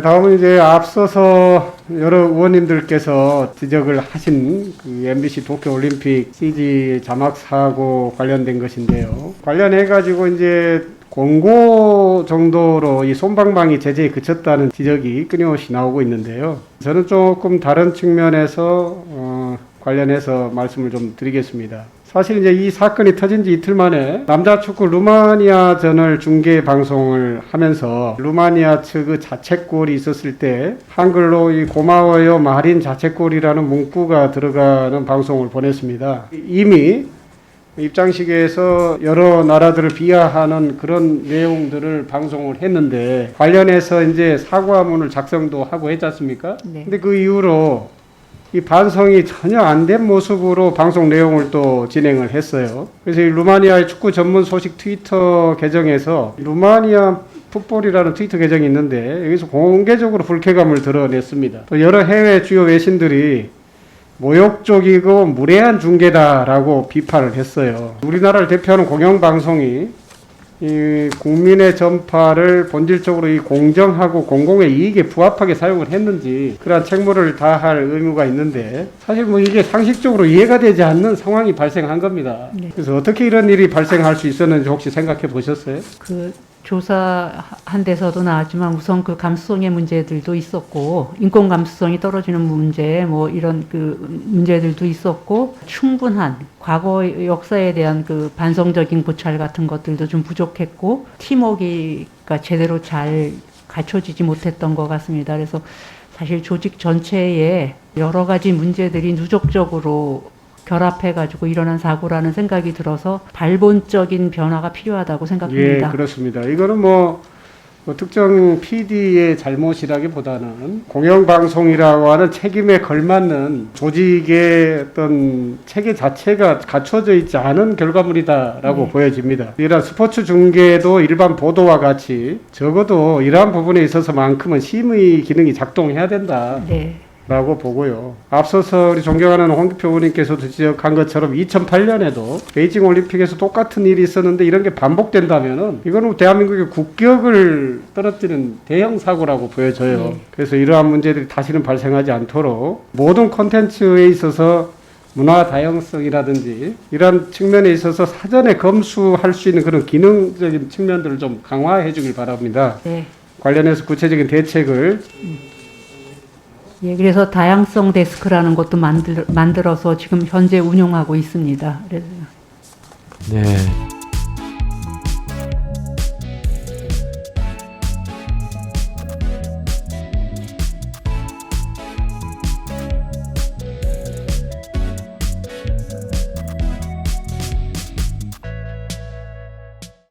다음은 이제 앞서서 여러 의원님들께서 지적을 하신 그 MBC 도쿄올림픽 CG 자막 사고 관련된 것인데요. 관련해 가지고 이제 공고 정도로 이 솜방망이 제재에 그쳤다는 지적이 끊임없이 나오고 있는데요. 저는 조금 다른 측면에서 어, 관련해서 말씀을 좀 드리겠습니다. 사실 이제 이 사건이 터진 지 이틀 만에 남자 축구 루마니아전을 중계 방송을 하면서 루마니아 측의 자책골이 있었을 때 한글로 이 고마워요 마린 자책골이라는 문구가 들어가는 방송을 보냈습니다. 이미 입장식에서 여러 나라들을 비하하는 그런 내용들을 방송을 했는데 관련해서 이제 사과문을 작성도 하고 했지 않습니까? 네. 근데 그 이후로 이 반성이 전혀 안 된 모습으로 방송 내용을 또 진행을 했어요. 그래서 이 루마니아의 축구 전문 소식 트위터 계정에서 루마니아 풋볼이라는 트위터 계정이 있는데 여기서 공개적으로 불쾌감을 드러냈습니다. 또 여러 해외 주요 외신들이 모욕적이고 무례한 중계다라고 비판을 했어요. 우리나라를 대표하는 공영방송이 이 국민의 전파를 본질적으로 이 공정하고 공공의 이익에 부합하게 사용을 했는지 그러한 책무를 다할 의무가 있는데 사실 뭐 이게 상식적으로 이해가 되지 않는 상황이 발생한 겁니다. 네. 그래서 어떻게 이런 일이 발생할 수 있었는지 혹시 생각해 보셨어요? 그 조사한 데서도 나왔지만 우선 그 감수성의 문제들도 있었고 인권 감수성이 떨어지는 문제 뭐 이런 그 문제들도 있었고 충분한 과거 역사에 대한 그 반성적인 고찰 같은 것들도 좀 부족했고 팀워크가 제대로 잘 갖춰지지 못했던 것 같습니다. 그래서 사실 조직 전체에 여러 가지 문제들이 누적적으로 결합해가지고 일어난 사고라는 생각이 들어서 발본적인 변화가 필요하다고 예, 생각합니다. 그렇습니다. 이거는 뭐, 뭐 특정 PD의 잘못이라기보다는 공영방송이라고 하는 책임에 걸맞는 조직의 어떤 체계 자체가 갖춰져 있지 않은 결과물이다라고 네. 보여집니다. 이러한 스포츠 중계도 일반 보도와 같이 적어도 이러한 부분에 있어서만큼은 심의 기능이 작동해야 된다. 네, 라고 보고요. 앞서서 우리 존경하는 홍기표 의원님께서도 지적한 것처럼 2008년에도 베이징 올림픽에서 똑같은 일이 있었는데 이런 게 반복된다면은 이거는 대한민국의 국격을 떨어뜨리는 대형 사고라고 보여져요. 네. 그래서 이러한 문제들이 다시는 발생하지 않도록 모든 콘텐츠에 있어서 문화 다양성이라든지 이러한 측면에 있어서 사전에 검수할 수 있는 그런 기능적인 측면들을 좀 강화해 주길 바랍니다. 네. 관련해서 구체적인 대책을 예, 그래서 다양성 데스크라는 것도 만들, 만들어서 지금 현재 운영하고 있습니다. 그래서 네.